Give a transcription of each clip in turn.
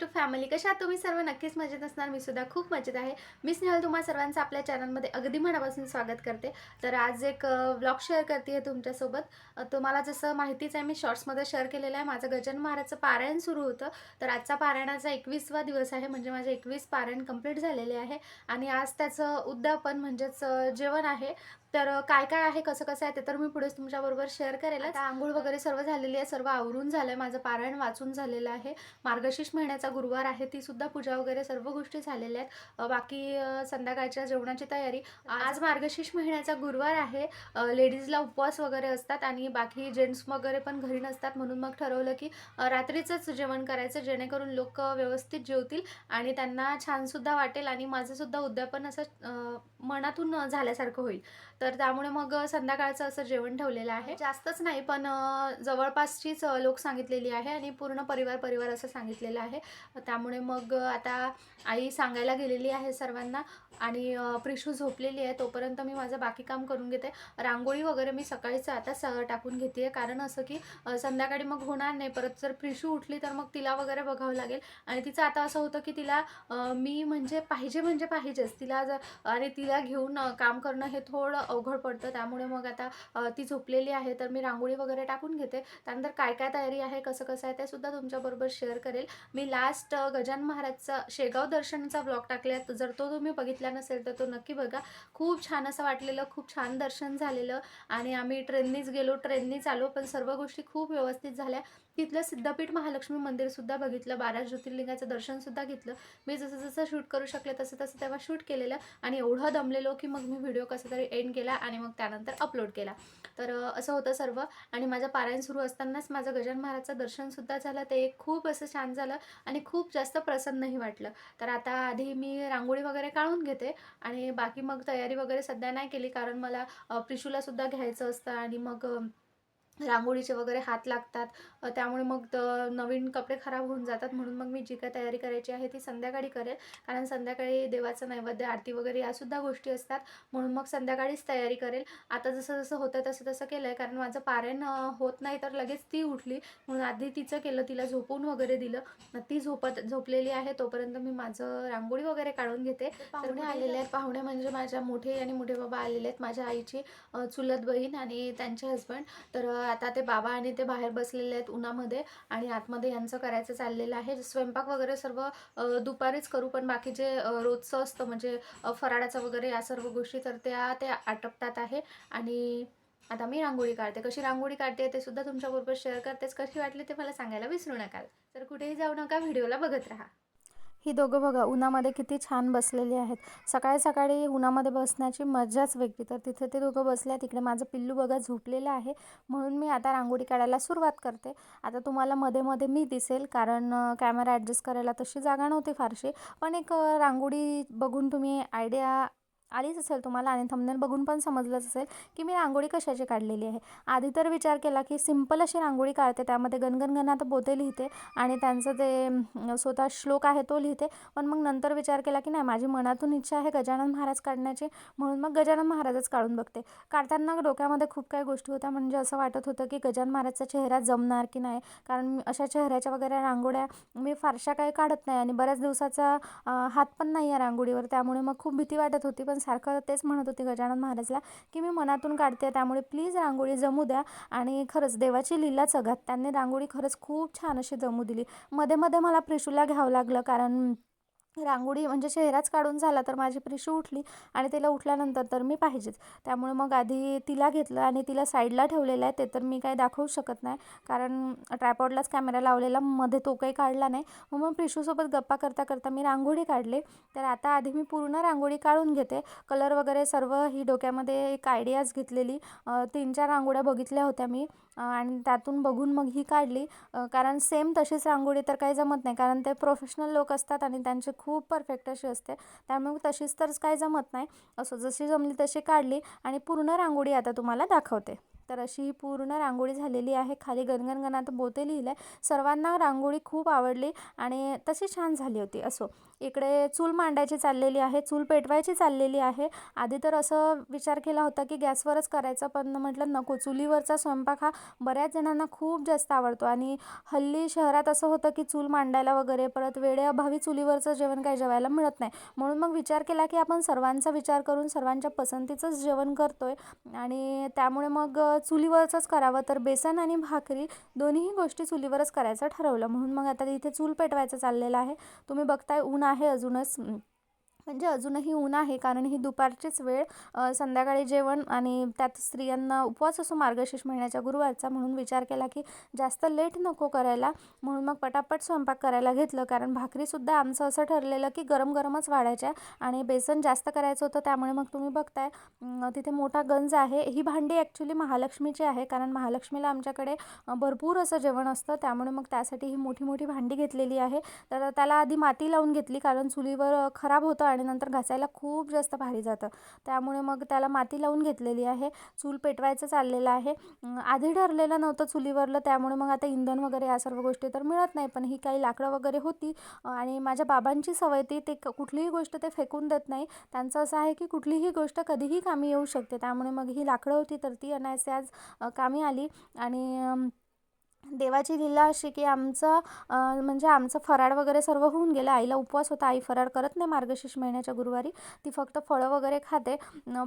To family कशा तुम्ही सर्व? नक्कीच मजेत असणार. मी सुद्धा खूप मजेत आहे. मी स्नेहल तुम्हा सर्वांचं आपल्या चॅनलमध्ये अगदी मनापासून स्वागत करते. तर आज एक ब्लॉग शेअर करते आहे तुमच्यासोबत. तुम्हाला जसं माहितीच आहे मी शॉर्ट्समध्ये शेअर केलेलं आहे. माझं गजान महाराजचं पारायण सुरू होतं. तर आजचा पारायणाचा एकवीसवा दिवस आहे. म्हणजे माझे एकवीस पारायण कंप्लीट झालेले आहे. आणि आज त्याचं उद्यापन म्हणजेच जेवण आहे. तर काय काय आहे कसं कसं आहे ते तर मी पुढेच तुमच्याबरोबर शेअर करेल आता आंघोळ वगैरे सर्व झालेली आहे सर्व आवरून झालं आहे माझं पारायण वाचून झालेलं आहे. मार्गशीर्ष महिन्याचा गुरुवार आहे ती सुद्धा पूजा वगैरे सर्व गोष्टी झालेल्या आहेत. बाकी संध्याकाळच्या जेवणाची तयारी. आज मार्गशीर्ष महिन्याचा गुरुवार आहे लेडीजला उपवास वगैरे असतात आणि बाकी जेंट्स वगैरे पण घरी नसतात म्हणून मग ठरवलं की रात्रीचंच जेवण करायचं जेणेकरून लोक व्यवस्थित जेवतील आणि त्यांना छानसुद्धा वाटेल आणि माझंसुद्धा उद्यापन असं मनातून झाल्यासारखं होईल. तर त्यामुळे मग संध्याकाळचं असं जेवण ठेवलेलं आहे. जास्तच नाही पण जवळपासचीच लोक सांगितलेली आहे आणि पूर्ण परिवार परिवार असं सांगितलेलं आहे. त्यामुळे मग आता आई सांगायला गेलेली आहे सर्वांना आणि प्रिशू झोपलेली आहे तोपर्यंत मी माझं बाकी काम करून घेते. रांगोळी वगैरे मी सकाळीच आता स टाकून घेते कारण असं की संध्याकाळी मग होणार नाही. परत जर प्रिशू उठली तर मग तिला वगैरे बघावं लागेल. आणि तिचं आता असं होतं की तिला मी म्हणजे पाहिजे म्हणजे पाहिजेच. तिला जर आणि तिला घेऊन काम करणं हे थोडं अवघड पडतं. त्यामुळे मग आता ती झोपलेली आहे तर मी रांगोळी वगैरे टाकून घेते. त्यानंतर काय काय तयारी आहे कसं कसं आहे ते सुद्धा तुमच्याबरोबर शेअर करेल. मी लास्ट गजान महाराजचा शेगाव दर्शनचा ब्लॉग टाकला जर तो तुम्ही बघितला नसेल तर तो नक्की बघा. खूप छान असं वाटलेलं खूप छान दर्शन झालेलं. आणि आम्ही ट्रेननीच गेलो ट्रेननीच आलो पण सर्व गोष्टी खूप व्यवस्थित झाल्या. तिथलं सिद्धपीठ महालक्ष्मी मंदिरसुद्धा बघितलं बारा ज्योतिर्लिंगाचं दर्शनसुद्धा घेतलं. मी जसं जसं शूट करू शकले तसं तसं तेव्हा शूट केलेलं आणि एवढं दमलेलो की मग मी व्हिडिओ कसा तरी एंड केला आणि मग त्यानंतर अपलोड केला. तर असं होतं सर्व आणि माझं पारायण सुरू असतानाच माझं गजान महाराजचं दर्शनसुद्धा झालं. ते एक खूप असं छान झालं आणि खूप जास्त प्रसन्नही वाटलं. तर आता आधी मी रांगोळी वगैरे काढून घेते आणि बाकी मग तयारी वगैरे सध्या नाही केली कारण मला प्रिशूलासुद्धा घ्यायचं असतं आणि मग रांगोळीचे वगैरे हात लागतात. त्यामुळे मग नवीन कपडे खराब होऊन जातात. म्हणून मग मी जी काय तयारी करायची आहे ती संध्याकाळी करेल. कारण संध्याकाळी देवाचं नैवेद्य आरती वगैरे यासुद्धा गोष्टी असतात. म्हणून मग संध्याकाळीच तयारी करेल. आता जसं जसं होतं तसं तसं केलं आहे कारण माझं पारायण होत नाही तर लगेच ती उठली. म्हणून आधी तिचं केलं तिला झोपवून वगैरे दिलं. ती झोपत झोपलेली आहे. तोपर्यंत मी माझं रांगोळी वगैरे काढून घेते. पाहुणे आलेले आहेत. पाहुणे म्हणजे माझ्या मोठे आणि मोठे बाबा आलेले आहेत. माझ्या आईची चुलत बहीण आणि त्यांचे हस्बंड तर आता ते बाबा आणि ते बाहेर बसलेले आहेत उन्हामध्ये आणि आतमध्ये यांचं करायचं चाललेलं आहे. स्वयंपाक वगैरे सर्व दुपारीच करू पण बाकी जे रोजचं असतं म्हणजे फराळाचं वगैरे या सर्व गोष्टी तर त्या त्या आटपतात आहे. आणि आता मी रांगोळी काढते. कशी रांगोळी काढते ते सुद्धा तुमच्याबरोबर शेअर करतेच. कशी वाटली ते मला सांगायला विसरू नका. तर कुठेही जाऊ नका व्हिडिओला बघत राहा. ही दोघं बघा उन्हामध्ये किती छान बसलेली आहेत. सकाळी सकाळी उन्हामध्ये बसण्याची मजाच वेगळी. तर तिथे ते दोघं बसले आहेत तिकडे माझं पिल्लू बघा झोपलेलं आहे. म्हणून मी आता रांगोळी काढायला सुरुवात करते. आता तुम्हाला मध्ये मध्ये मी दिसेल कारण कॅमेरा ॲडजस्ट करायला तशी जागा नव्हती फारशी. पण एक रांगोळी बघून तुम्ही आयडिया आलीच असेल तुम्हाला आणि थंबनेल बघून पण समजलंच असेल की मी रांगोळी कशाची काढलेली आहे. आधी तर विचार केला की सिंपल अशी रांगोळी काढते त्यामध्ये गणगणगणात बोते लिहिते आणि त्यांचं ते स्वतः श्लोक आहे तो लिहिते. पण मग नंतर विचार केला की नाही माझी मनातून इच्छा आहे गजानन महाराज काढण्याची म्हणून मग गजानन महाराजच काढून बघते. काढताना डोक्यामध्ये खूप काही गोष्टी होत्या म्हणजे असं वाटत होतं की गजानन महाराजचा चेहरा जमणार की नाही? कारण अशा चेहऱ्याच्या वगैरे रांगोळ्या मी फारशा काही काढत नाही आणि बऱ्याच दिवसाचा हात पण नाही आहे रांगोळीवर त्यामुळे मग खूप भीती वाटत होती. पण सारखं तेच म्हणत होती गजानन महाराजला की मी मनातून काढते त्यामुळे प्लीज रांगोळी जमू द्या. आणि खरंच देवाची लीला जगात. त्यांनी रांगोळी खरंच खूप छान अशी जमू दिली. मध्ये मध्ये मला प्रिशूला घ्यावं लागलं कारण रांगोळी म्हणजे चेहराच काढून झाला तर माझी प्रिशू उठली आणि तिला उठल्यानंतर तर मी पाहिजेच. त्यामुळे मग आधी तिला घेतलं आणि तिला साईडला ठेवलेलं आहे ते तर मी काही दाखवू शकत नाही. कारण ट्रायपॉडलाच कॅमेरा लावलेला मध्ये तो काही काढला नाही. मग मग प्रिशूसोबत गप्पा करता करता मी रांगोळी काढली. तर आता आधी मी पूर्ण रांगोळी काढून घेते. कलर वगैरे सर्व ही डोक्यामध्ये एक आयडियाज घेतलेली. तीन चार रांगोळ्या बघितल्या होत्या मी. आणि त्यातून बघून मग ही काढली. कारण सेम तशीच रांगोळी तर काही जमत नाही. कारण ते प्रोफेशनल लोक असतात आणि त्यांची खूप परफेक्ट अशी असते. त्यामुळे तशीच तर काही जमत नाही. असं जशी जमली तशी काढली आणि पूर्ण रांगोळी आता तुम्हाला दाखवते. तर अशी ही पूर्ण रांगोळी झालेली आहे. खाली गणगणगणात बोते लिहिलं आहे सर्वांना रांगोळी खूप आवडली आणि तशी छान झाली होती. असो इकडे चूल मांडायची चाललेली आहे चूल पेटवायची चाललेली आहे. आधी तर असं विचार केला होता की गॅसवरच करायचं पण म्हटलं नको चुलीवरचा स्वयंपाक हा बऱ्याच जणांना खूप जास्त आवडतो. आणि हल्ली शहरात असं होतं की चूल मांडायला वगैरे परत वेळेअभावी चुलीवरचं जेवण काही जेवायला मिळत नाही. म्हणून मग विचार केला की आपण सर्वांचा विचार करून सर्वांच्या पसंतीचंच जेवण करतो आहे आणि त्यामुळे मग चुलीवरचंच करावं तर बेसन आणि भाकरी दोन्हीही गोष्टी चुलीवरच करायचं ठरवलं. म्हणून मग आता इथे चूल पेटवायचं चाललेलं आहे. तुम्ही बघताय ऊन आहे अजूनच. म्हणजे अजूनही ऊन आहे कारण ही दुपारचीच वेळ संध्याकाळी जेवण आणि त्यात स्त्रियांना उपवास असो मार्गशीर्ष महिन्याच्या गुरुवारचा म्हणून विचार केला की जास्त लेट नको करायला म्हणून मग पटापट स्वयंपाक करायला घेतलं कारण भाकरीसुद्धा आमचं असं ठरलेलं की गरम गरमच वाढायच्या आणि बेसन जास्त करायचं होतं त्यामुळे मग तुम्ही बघताय तिथे मोठा गंज आहे. ही भांडी ॲक्च्युली महालक्ष्मीची आहे कारण महालक्ष्मीला आमच्याकडे भरपूर असं जेवण असतं त्यामुळे मग त्यासाठी ही मोठी मोठी भांडी घेतलेली आहे. तर त्याला आधी माती लावून घेतली कारण चुलीवर खराब होतं आणि नंतर घासायला खूप जास्त भारी जातं. त्यामुळे मग त्याला माती लावून घेतलेली आहे. चूल पेटवायचं चाललेलं आहे. आधी ठरलेलं नव्हतं चुलीवरलं त्यामुळे मग आता इंधन वगैरे या सर्व गोष्टी तर मिळत नाही. पण ही काही लाकडं वगैरे होती. आणि माझ्या बाबांची सवय ती ते क- कुठलीही गोष्ट ते फेकून देत नाही. त्यांचं असं आहे की कुठलीही गोष्ट कधीही कामी येऊ शकते. त्यामुळे मग ही लाकडं होती तर ती अनायसे आज कामी आली. आणि देवाची लीला अशी की आमचं म्हणजे आमचं फराळ वगैरे सर्व होऊन गेलं. आईला उपवास होता. आई फराळ करत नाही मार्गशीर्ष महिन्याच्या गुरुवारी. ती फक्त फळं वगैरे खाते.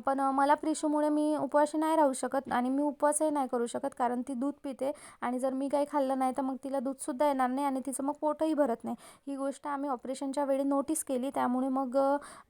पण मला प्रिशूमुळे मी उपवाशी नाही राहू शकत आणि मी उपवासही नाही करू शकत कारण ती दूध पिते आणि जर मी काही खाल्लं नाही तर मग तिला दूधसुद्धा येणार नाही आणि तिचं मग पोटही भरत नाही. ही गोष्ट आम्ही ऑपरेशनच्या वेळी नोटीस केली. त्यामुळे मग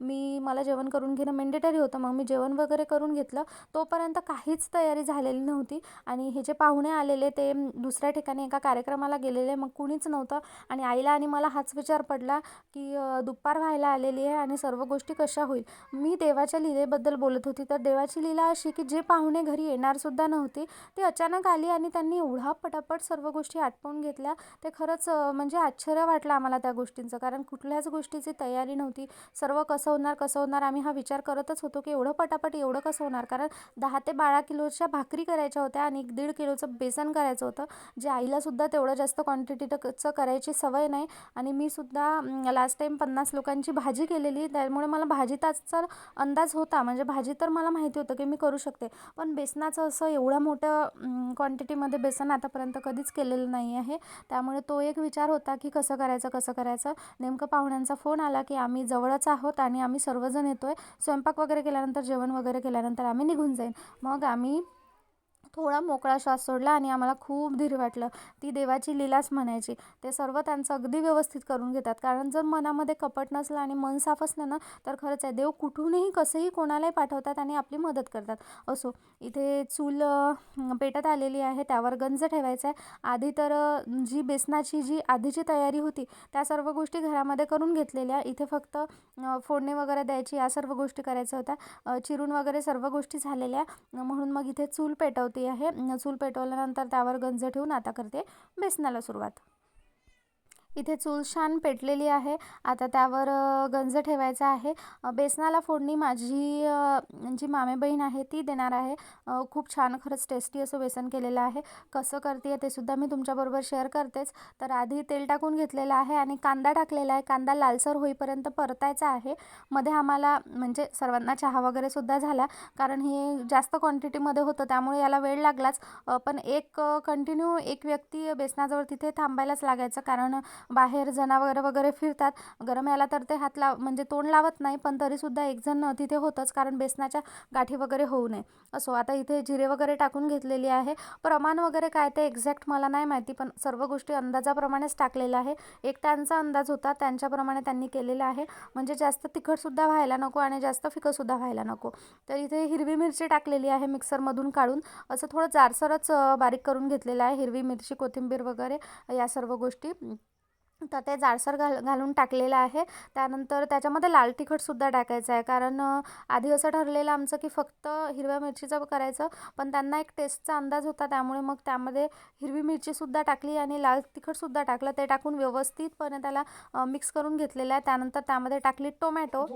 मी मला जेवण करून घेणं मेंडेटरी होतं. मग मी जेवण वगैरे करून घेतलं. तोपर्यंत काहीच तयारी झालेली नव्हती आणि हे जे पाहुणे आलेले ते दुसऱ्या ठिकाणी एका कार्यक्रमाला गेलेले मग कुणीच नव्हतं. आणि आईला आणि मला हाच विचार पडला की दुपार व्हायला आलेली आहे आणि सर्व गोष्टी कशा होईल? मी देवाच्या लिलेबद्दल बोलत होती. तर देवाची लीला अशी की जे पाहुणे घरी येणारसुद्धा नव्हते ते अचानक आली आणि त्यांनी एवढा पटापट सर्व गोष्टी आटपून घेतल्या. ते खरंच म्हणजे आश्चर्य वाटलं आम्हाला त्या गोष्टींचं. कारण कुठल्याच गोष्टीची तयारी नव्हती. सर्व कसं होणार कसं होणार आम्ही हा विचार करतच होतो की एवढं पटापट एवढं कसं होणार? कारण दहा ते बारा किलोच्या भाकरी करायच्या होत्या आणि एक दीड किलोचं बेसन करायचं होतं. जे आईला सुद्धा तेवढं जास्त क्वांटिटीचं करायची सवय नाही. आणि मी सुद्धा लास्ट टाईम पन्नास लोकांची भाजी केलेली त्यामुळे मला भाजी ताचा अंदाज होता. म्हणजे भाजी तर मला माहिती होतं की मी करू शकते. पण बेसनाचं असं एवढ्या मोठं क्वांटिटीमध्ये बेसन आतापर्यंत कधीच केलेलं नाही आहे. त्यामुळे तो एक विचार होता की कसं करायचं कसं करायचं. नेमकं पाहुण्यांचा फोन आला की आम्ही जवळच आहोत आणि आम्ही सर्वजण येतो आहे स्वयंपाक वगैरे केल्यानंतर जेवण वगैरे केल्यानंतर आम्ही निघून जाईन. मग आम्ही थोडा मोकळा श्वास सोडला आणि आम्हाला खूप धीर वाटलं. ती देवाची लीलाच म्हणायची. ते सर्व त्यांचं अगदी व्यवस्थित करून घेतात. कारण जर मनामध्ये कपट नसलं आणि मन साफ असलं ना तर खरंच आहे. देव कुठूनही कसंही कोणालाही पाठवतात आणि आपली मदत करतात. असो इथे चूल पेटत आलेली आहे. त्यावर गंज ठेवायचा आहे. आधी तर जी बेसनाची जी आधीची तयारी होती त्या सर्व गोष्टी घरामध्ये करून घेतलेल्या. इथे फक्त फोडणे फोडणी वगैरे द्यायची या सर्व गोष्टी करायच्या होत्या. चिरून वगैरे सर्व गोष्टी झालेल्या. म्हणून मग इथे चूल पेटवते. आहे. न चूल पेटवल्यानंतर त्यावर गंज ठेवून आता करते बेसनाला सुरुवात. इथे चूल छान पेटलेली आहे. आता त्यावर गंज ठेवायचा आहे. बेसनाला फोडणी माझी जी मामे बहीण आहे ती देणार आहे. खूप छान खरंच टेस्टी असं बेसन केलेलं आहे. कसं करते ते सुद्धा मी तुमच्याबरोबर शेअर करतेच. तर आधी तेल टाकून घेतलेलं आहे आणि कांदा टाकलेला आहे. कांदा लालसर होईपर्यंत परतायचा आहे. मध्ये आम्हाला म्हणजे सर्वांना चहा वगैरे सुद्धा झाला. कारण हे जास्त क्वांटिटीमध्ये होतं त्यामुळे याला वेळ लागलाच. पण एक कंटिन्यू एक व्यक्ती बेसनाजवळ तिथे थांबायलाच लागायचं. कारण बाहेर जनावरं वगैरे फिरतात. गरम याला तर ते हात लाव म्हणजे तोंड लावत नाही पण तरीसुद्धा एक जण तिथे होतंच कारण बेसनाच्या गाठी वगैरे होऊ नये. असो आता इथे जिरे वगैरे टाकून घेतलेली आहे. प्रमाण वगैरे काय ते एक्झॅक्ट मला नाही माहिती पण सर्व गोष्टी अंदाजाप्रमाणेच टाकलेलं आहे. एक त्यांचा अंदाज होता त्यांच्याप्रमाणे त्यांनी केलेला आहे. म्हणजे जास्त तिखटसुद्धा व्हायला नको आणि जास्त फिकंसुद्धा व्हायला नको. तर इथे हिरवी मिरची टाकलेली आहे मिक्सरमधून काढून. असं थोडं जारसरच बारीक करून घेतलेलं आहे हिरवी मिरची कोथिंबीर वगैरे या सर्व गोष्टी. तर ते जाडसर घाल घालून टाकलेलं आहे. त्यानंतर त्याच्यामध्ये लाल तिखटसुद्धा टाकायचं आहे. कारण आधी असं ठरलेलं आमचं की फक्त हिरव्या मिरचीचं करायचं पण त्यांना एक टेस्टचा अंदाज होता. त्यामुळे मग त्यामध्ये हिरवी मिरचीसुद्धा टाकली आणि लाल तिखटसुद्धा टाकलं. ते टाकून व्यवस्थितपणे त्याला मिक्स करून घेतलेलं आहे. त्यानंतर त्यामध्ये टाकली टोमॅटो.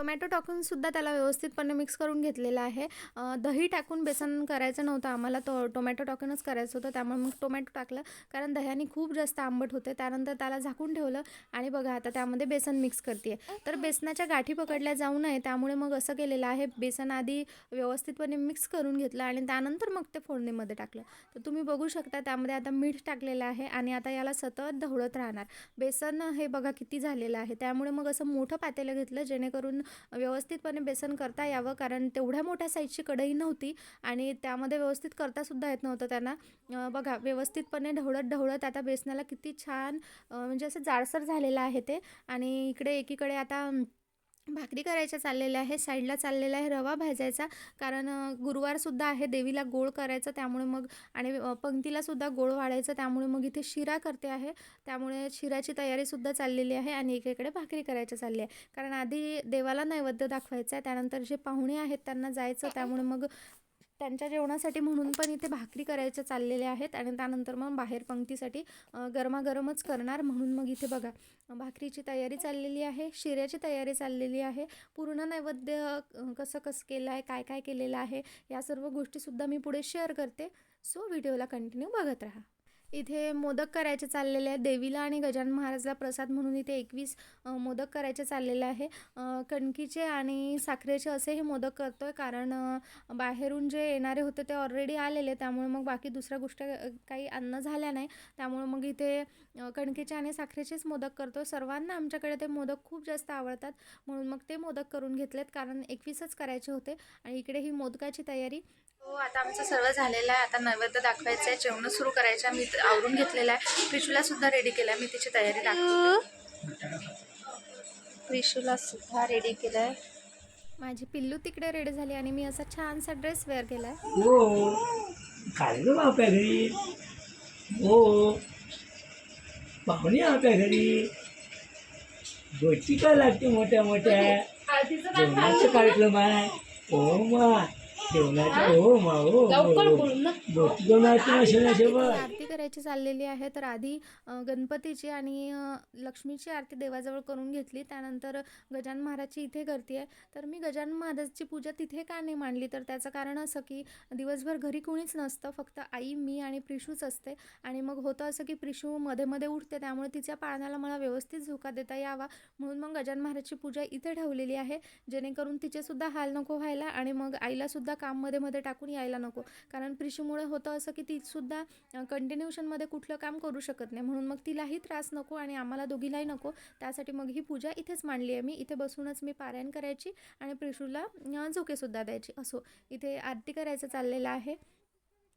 टोमॅटो टाकूनसुद्धा त्याला व्यवस्थितपणे मिक्स करून घेतलेलं आहे. दही टाकून बेसन करायचं नव्हतं. आम्हाला तो टोमॅटो टाकूनच करायचं होतं. त्यामुळे मग टोमॅटो टाकलं. कारण दह्याने खूप जास्त आंबट होते. त्यानंतर त्याला झाकून ठेवलं आणि बघा आता त्यामध्ये बेसन मिक्स करते तर बेसनाच्या गाठी पकडल्या जाऊ नये. त्यामुळे मग असं केलेलं आहे. बेसन आधी व्यवस्थितपणे मिक्स करून घेतलं आणि त्यानंतर मग ते फोडणीमध्ये टाकलं. तर तुम्ही बघू शकता त्यामध्ये आता मीठ टाकलेलं आहे आणि आता याला सतत ढवळत राहणार. बेसन हे बघा किती झालेलं आहे. त्यामुळे मग असं मोठं पातेलं घेतलं जेणेकरून व्यवस्थितपणे बेसन करता यावं कारण तेवढ्या मोठ्या साईजची कढई नव्हती आणि त्यामध्ये व्यवस्थित करतासुद्धा येत नव्हतं त्यांना. बघा व्यवस्थितपणे ढवळत ढवळत आता बेसनाला किती छान म्हणजे असं जाडसर झालेलं आहे ते. आणि इकडे एकीकडे आता भाकरी करायच्या चाललेल्या आहे साईडला चाललेला आहे रवा भाजायचा. कारण गुरुवारसुद्धा आहे देवीला गोळ करायचं त्यामुळे मग आणि पंक्तीलासुद्धा गोळ वाढायचं त्यामुळे मग इथे शिरा करते आहे. त्यामुळे शिराची तयारीसुद्धा चाललेली आहे आणि एकीकडे भाकरी करायची चालली आहे कारण आधी देवाला नैवेद्य दाखवायचा आहे त्यानंतर जे पाहुणे आहेत त्यांना जायचं त्यामुळे मग त्यांच्या जेवणासाठी म्हणून पण इथे भाकरी करायच्या चाललेल्या आहेत आणि त्यानंतर मग बाहेर पंक्तीसाठी गरमागरमच करणार म्हणून मग इथे बघा भाकरीची तयारी चाललेली आहे शिऱ्याची तयारी चाललेली आहे पूर्ण नैवेद्य कसं कसं केलं आहे काय काय केलेलं आहे या सर्व गोष्टीसुद्धा मी पुढे शेअर करते. सो व्हिडिओला कंटिन्यू बघत राहा. इथे मोदक करायचे चाललेले आहे देवीला आणि गजानन महाराजला प्रसाद म्हणून इथे एकवीस मोदक करायचे चाललेले आहे. कणकीचे आणि साखरेचे असे हे मोदक करतो आहे कारण बाहेरून जे येणारे होते ते ऑलरेडी आलेले त्यामुळे मग बाकी दुसऱ्या गोष्टी काही अन्न झाल्या नाही. त्यामुळे मग इथे कणकीचे आणि साखरेचेच मोदक करतो सर्वांना आमच्याकडे ते मोदक खूप जास्त आवडतात. म्हणून मग ते मोदक करून घेतलेत. कारण एकवीसच करायचे होते. आणि इकडे ही मोदकाची तयारी हो आता आमचं सर्व झालेलं आहे. आता नैवेद्य दाखवायचं आहे जेवण सुरू करायचं आहे. मी आवरून घेतलेलं आहे. प्रिशूला सुद्धा रेडी केलं आहे मी तिची तयारी दाखवते. प्रिशूला सुद्धा रेडी केलं आहे माझी पिल्लू तिकडे रेडी झाली आणि मी असा छानसा ड्रेस वेअर केला आहे हो. काय आपल्या घरी हो. पाहुणे आपल्या घरी. गोष्टी का लागते मोठ्या मोठ्या? जेवणाचा कार्यक्रम आहे. हो मा. हो? हो सोबत आरती करायची चाललेली आहे तर आधी गणपतीची आणि लक्ष्मीची आरती देवाजवळ करून घेतली. त्यानंतर गजानन महाराजची इथे करते आहे. तर मी गजानन महाराजची पूजा तिथे का नाही मांडली? तर त्याचं कारण असं की दिवसभर घरी कोणीच नसतं. फक्त आई मी आणि प्रिशूच असते. आणि मग होतं असं की प्रिशू मध्ये मध्ये उठते. त्यामुळे तिच्या पाळण्याला मला व्यवस्थित झोका देता यावा. म्हणून मग गजानन महाराजची पूजा इथे ठेवलेली आहे. जेणेकरून तिचेसुद्धा हाल नको व्हायला आणि मग आईलासुद्धा काममध्ये मध्ये टाकून यायला नको. कारण प्रिशूमुळे होतं असं की तीसुद्धा कंटिन्युशनमध्ये कुठलं काम करू शकत नाही. म्हणून मग तिलाही त्रास नको आणि आम्हाला दोघीलाही नको. त्यासाठी मग ही पूजा इथेच मांडली आहे मी. इथे बसूनच मी पारायण करायची आणि प्रिशूला झोकेसुद्धा द्यायची. असो इथे आरती करायचं चाललेलं आहे.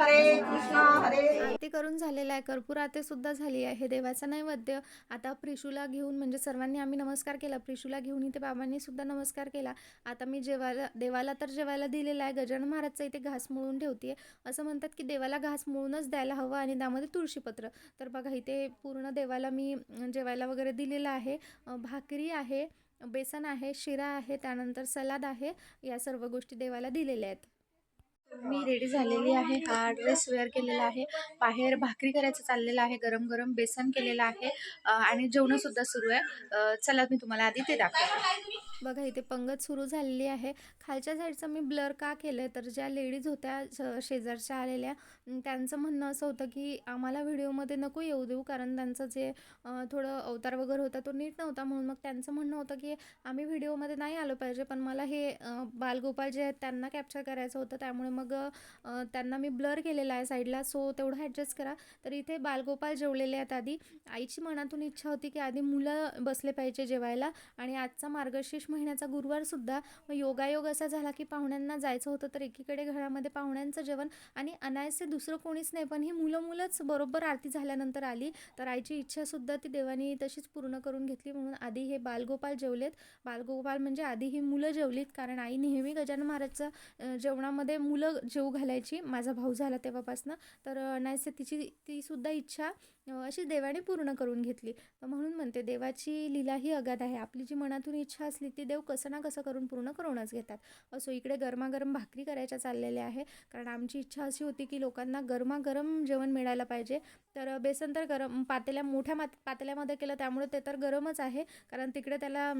हरे कृष्णा हरे. आरती करून झालेलं आहे कर्पूर आरती सुद्धा झाली आहे देवाचा नैवेद्य. आता प्रिशूला घेऊन म्हणजे सर्वांनी आम्ही नमस्कार केला. प्रिशूला घेऊन इथे बाबांनी सुद्धा नमस्कार केला. आता मी जेवायला देवाला तर जेवायला दिलेला आहे. गजानन महाराजचा इथे घास मळून ठेवते असं म्हणतात की देवाला घास मळूनच द्यायला हवं आणि त्यामध्ये तुळशीपत्र तर बघा इथे पूर्ण देवाला मी जेवायला वगैरे दिलेलं आहे. भाकरी आहे बेसन आहे शिरा आहे त्यानंतर सलाद आहे. या सर्व गोष्टी देवाला दिलेल्या आहेत. मी रेडी झालेली आहे. हा ड्रेस वेअर केलेला आहे. बाहेर भाकरी करायचं चाललेलं आहे. गरम गरम बेसन केलेलं आहे. आणि जेवणंसुद्धा सुरू आहे. चला मी तुम्हाला आधी ते दाखवते. बघा इथे पंगत सुरू झालेली आहे. खालच्या साईडचं मी ब्लर का केलं तर ज्या लेडीज होत्या शेजारच्या आलेल्या त्यांचं म्हणणं असं होतं की आम्हाला व्हिडिओमध्ये नको येऊ देऊ कारण त्यांचं जे थोडं अवतार वगैरे होता तो नीट नव्हता. म्हणून मग त्यांचं म्हणणं होतं की आम्ही व्हिडिओमध्ये नाही आलो पाहिजे पण मला हे बालगोपाल जे आहेत त्यांना कॅप्चर करायचं होतं. त्यामुळे मग त्यांना मी ब्लर केलेला आहे साईडला सो तेवढं ॲडजस्ट करा. तर इथे बालगोपाल जेवलेले आहेत आधी. आईची मनातून इच्छा होती की आधी मुलं बसले पाहिजे जेवायला. आणि आजचा मार्गशीर्ष महिन्याचा गुरुवारसुद्धा मग योगायोग असा झाला की पाहुण्यांना जायचं होतं तर एकीकडे घरामध्ये पाहुण्यांचं जेवण आणि अनायसे दुसरं दुसरं कोणीच नाही. पण ही मुलं मुलंच बरोबर आरती झाल्यानंतर आली. तर आईची इच्छासुद्धा ती देवानी तशीच पूर्ण करून घेतली. म्हणून आधी हे बालगोपाल जेवलेत. बालगोपाल म्हणजे आधी ही मुलं जेवलीत. कारण आई नेहमी गजानन महाराजचं जेवणामध्ये मुलं तिकडं घालायची. माझा भाऊ झाला तेव्हापासनं. तर नाही तिची तीसुद्धा इच्छा अशी देवाने पूर्ण करून घेतली. म्हणून म्हणते देवाची लीला ही अगाध आहे. आपली जी मनातून इच्छा असली ती देव कसं ना कसं करून पूर्ण करूनच घेतात. असो इकडे गरमागरम भाकरी करायच्या चाललेल्या आहे. कारण आमची इच्छा अशी होती की लोकांना गरमागरम जेवण मिळायला पाहिजे. तर बेसन तर गरम पातेल्या मोठ्या मात पातेल्यामध्ये केलं त्यामुळे ते तर गरमच आहे. कारण तिकडे त्याला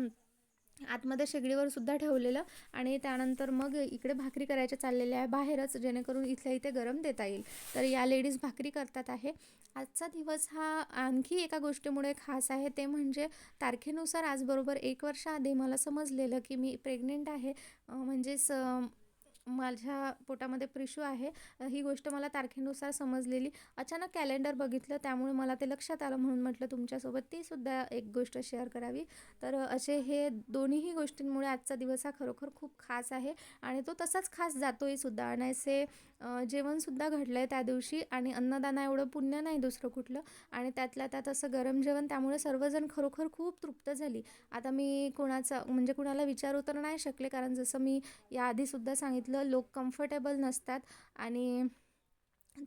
आतमध्ये शेगडीवर सुद्धा ठेवलेलं आणि त्यानंतर मग इकडे भाकरी करायच्या चाललेल्या आहे बाहेरच जेणेकरून इथल्या इथे गरम देता येईल. तर या लेडीज भाकरी करतात आहे. आजचा दिवस हा आणखी एका गोष्टीमुळे खास आहे ते म्हणजे तारखेनुसार आज बरोबर एक वर्ष आधी मला समजलेलं की मी प्रेग्नेंट आहे. म्हणजेच माझ्या पोटामध्ये प्रिशू आहे. ही गोष्ट मला तारखेनुसार समजलेली. अचानक कॅलेंडर बघितलं त्यामुळे मला ते लक्षात आलं म्हणून म्हटलं तुमच्यासोबत ती सुद्धा एक गोष्ट शेअर करावी. तर असे हे दोन्हीही गोष्टींमुळे आजचा दिवस हा खरोखर खूप खास आहे आणि तो तसाच खास जातोही सुद्धा. आणि असे जेवणसुद्धा घडलं आहे त्या दिवशी आणि अन्नदाना एवढं पुण्य नाही दुसरं कुठलं. आणि त्यातल्या त्यात असं गरम जेवण त्यामुळे सर्वजण खरोखर खूप तृप्त झाली. आता मी कोणाचं म्हणजे कुणाला विचारू तर नाही शकले कारण जसं मी याआधीसुद्धा सांगितलं लोक कम्फर्टेबल नसतात आणि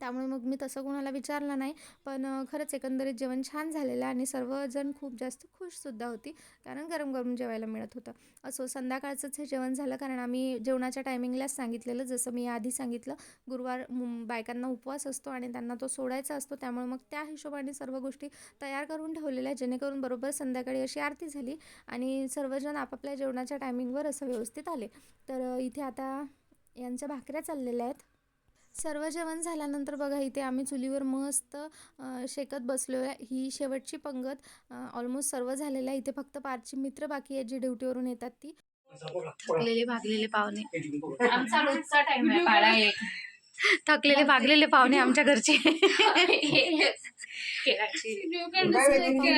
त्यामुळे मग मी तसं कोणाला विचारलं नाही. पण खरंच एकंदरीत जेवण छान झालेलं आणि सर्वजण खूप जास्त खुशसुद्धा होती. कारण गरम गरम जेवायला मिळत होतं. असो संध्याकाळचंच हे जेवण झालं कारण आम्ही जेवणाच्या टायमिंगलाच सांगितलेलं. जसं मी आधी सांगितलं गुरुवार बायकांना उपवास असतो आणि त्यांना तो सोडायचा असतो. त्यामुळे मग त्या हिशोबाने सर्व गोष्टी तयार करून ठेवलेल्या जेणेकरून बरोबर संध्याकाळी अशी आरती झाली आणि सर्वजण आपापल्या जेवणाच्या टायमिंगवर असं व्यवस्थित आले. तर इथे आता यांच्या भाकऱ्या चाललेल्या आहेत. सर्व जेवण झाल्यानंतर बघा इथे आम्ही चुलीवर मस्त शेकत बसलो आहे ही शेवटची पंगत ऑलमोस्ट सर्व झालेलं आहे. इथे फक्त पाचची मित्र बाकी आहेत जी ड्युटीवरून येतात ती. थकलेले भागलेले पाहुणे. आमचा रोजचा टाइम आहे थकलेले भागलेले पाहुणे आमच्या घरचे.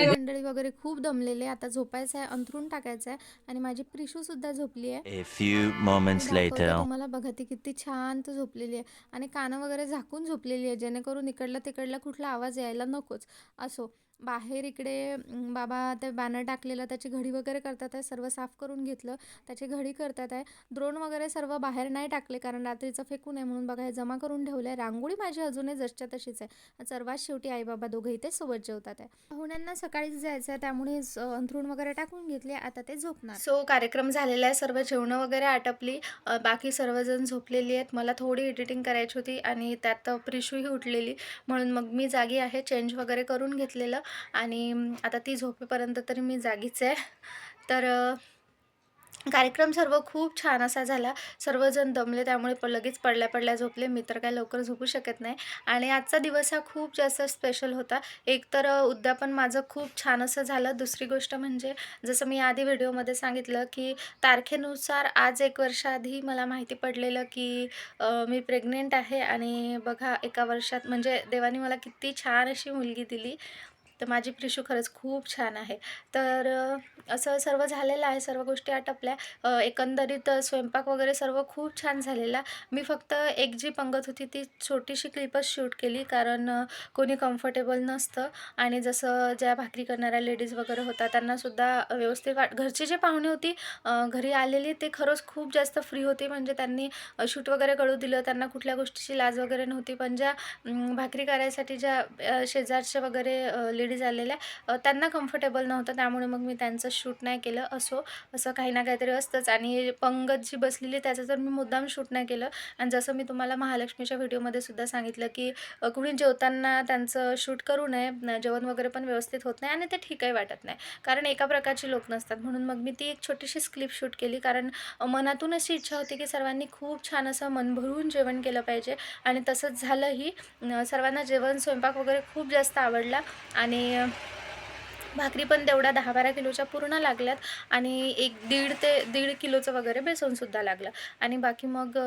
मंडळी वगैरे खूप दमलेले आता झोपायचं आहे अंथरून टाकायचं आहे आणि माझी प्रिशू सुद्धा झोपली आहे. A few moments दाखवते later. तुम्हाला बघा ती किती छान तर झोपलेली आहे. आणि कानं वगैरे झाकून झोपलेली आहे जेणेकरून इकडला तिकडला कुठला आवाज यायला नकोच. असो. बाहेर इकडे बाबा ते बॅनर टाकलेलं त्याची घडी वगैरे करतात आहे सर्व साफ करून घेतलं त्याची घडी करतात आहे. द्रोण वगैरे सर्व बाहेर नाही टाकले कारण रात्रीचं फेकू नये म्हणून बघा हे जमा करून ठेवलं आहे रांगोळी माझी अजूनही जसच्या तशीच आहे. सर्वात शेवटी आई बाबा दोघं इथे सोबत जेवतात आहे. पाहुण्यांना सकाळीच जायचं आहे त्यामुळे अंथरूण वगैरे टाकून घेतले आता ते झोपणार. सो कार्यक्रम झालेला आहे सर्व जेवणं वगैरे आटपली. बाकी सर्वजण झोपलेली आहेत. मला थोडी एडिटिंग करायची होती आणि त्यात प्रिशूही उठलेली. म्हणून मग मी जागी आहे चेंज वगैरे करून घेतलेलं. आणि आता ती झोपेपर्यंत तरी मी जागीच आहे. तर कार्यक्रम सर्व खूप छान असा झाला. सर्वजण दमले त्यामुळे प लगेच पडल्या पडल्या झोपले. मी तर काय लवकर झोपू शकत नाही. आणि आजचा दिवस हा खूप जास्त स्पेशल होता. एक तर उद्यापन माझं खूप छान असं झालं. दुसरी गोष्ट म्हणजे जसं मी आधी व्हिडिओमध्ये सांगितलं की तारखेनुसार आज एक वर्षाआधी मला माहिती पडलेलं की मी प्रेग्नेंट आहे. आणि बघा एका वर्षात म्हणजे देवाने मला किती छान अशी मुलगी दिली. तर माझी प्रिशू खरंच खूप छान आहे. तर असं सर्व झालेलं आहे सर्व गोष्टी आटपल्या. एकंदरीत स्वयंपाक वगैरे सर्व खूप छान झालेला. मी फक्त एक जी पंगत होती ती छोटीशी क्लिपच शूट केली कारण कोणी कम्फर्टेबल नसतं. आणि जसं ज्या भाकरी करणाऱ्या लेडीज वगैरे होत्या त्यांनासुद्धा व्यवस्थित वाट घरची जे पाहुणे होती घरी आलेली ते खरंच खूप जास्त फ्री होती. म्हणजे त्यांनी शूट वगैरे कळू दिलं. त्यांना कुठल्या गोष्टीची लाज वगैरे नव्हती. पण ज्या भाकरी करायसाठी ज्या शेजारचे वगैरे लेडीज आलेल्या त्यांना कम्फर्टेबल नव्हतं त्यामुळे मग मी त्यांचं शूट नाही केलं. असो असं काही ना काहीतरी असतंच. आणि पंगत जी बसलेली त्याचं तर मी मुद्दाम शूट नाही केलं. आणि जसं मी तुम्हाला महालक्ष्मीच्या व्हिडिओमध्ये सुद्धा सांगितलं की कुणी जेवताना त्यांचं शूट करू नये जेवण वगैरे पण व्यवस्थित होत नाही आणि ते ठीकही वाटत नाही. कारण एका प्रकारची लोक नसतात. म्हणून मग मी ती एक छोटीशी क्लिप शूट केली. कारण मनातून अशी इच्छा होती की सर्वांनी खूप छान असं मन भरून जेवण केलं पाहिजे. आणि तसंच झालंही. सर्वांना जेवण स्वयंपाक वगैरे खूप जास्त आवडला. आणि Yeah. भाकरी पण तेवढ्या दहा बारा किलोच्या पूर्ण लागल्यात आणि एक दीड ते दीड किलोचं वगैरे बेसनसुद्धा लागलं. आणि बाकी मग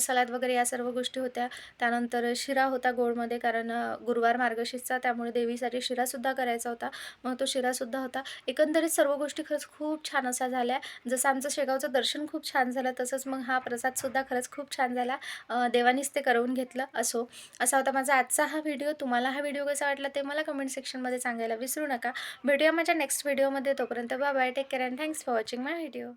सलाद वगैरे या सर्व गोष्टी होत्या. त्यानंतर शिरा होता गोडमध्ये कारण गुरुवार मार्गशीर्षचा त्यामुळे देवीसाठी शिरासुद्धा करायचा होता. मग तो शिरासुद्धा होता. एकंदरीत सर्व गोष्टी खरंच खूप छान असा झाल्या. जसं आमचं शेगावचं दर्शन खूप छान झालं तसंच मग हा प्रसादसुद्धा खरंच खूप छान झाला. देवानीच ते करवून घेतलं असो. असा होता माझा आजचा हा व्हिडिओ. तुम्हाला हा व्हिडिओ कसा वाटला ते मला कमेंट सेक्शनमध्ये सांगायला विसरू नका. भेटूया माझ्या नेक्स्ट व्हिडिओमध्ये तोपर्यंत bye bye take care and thanks for watching my video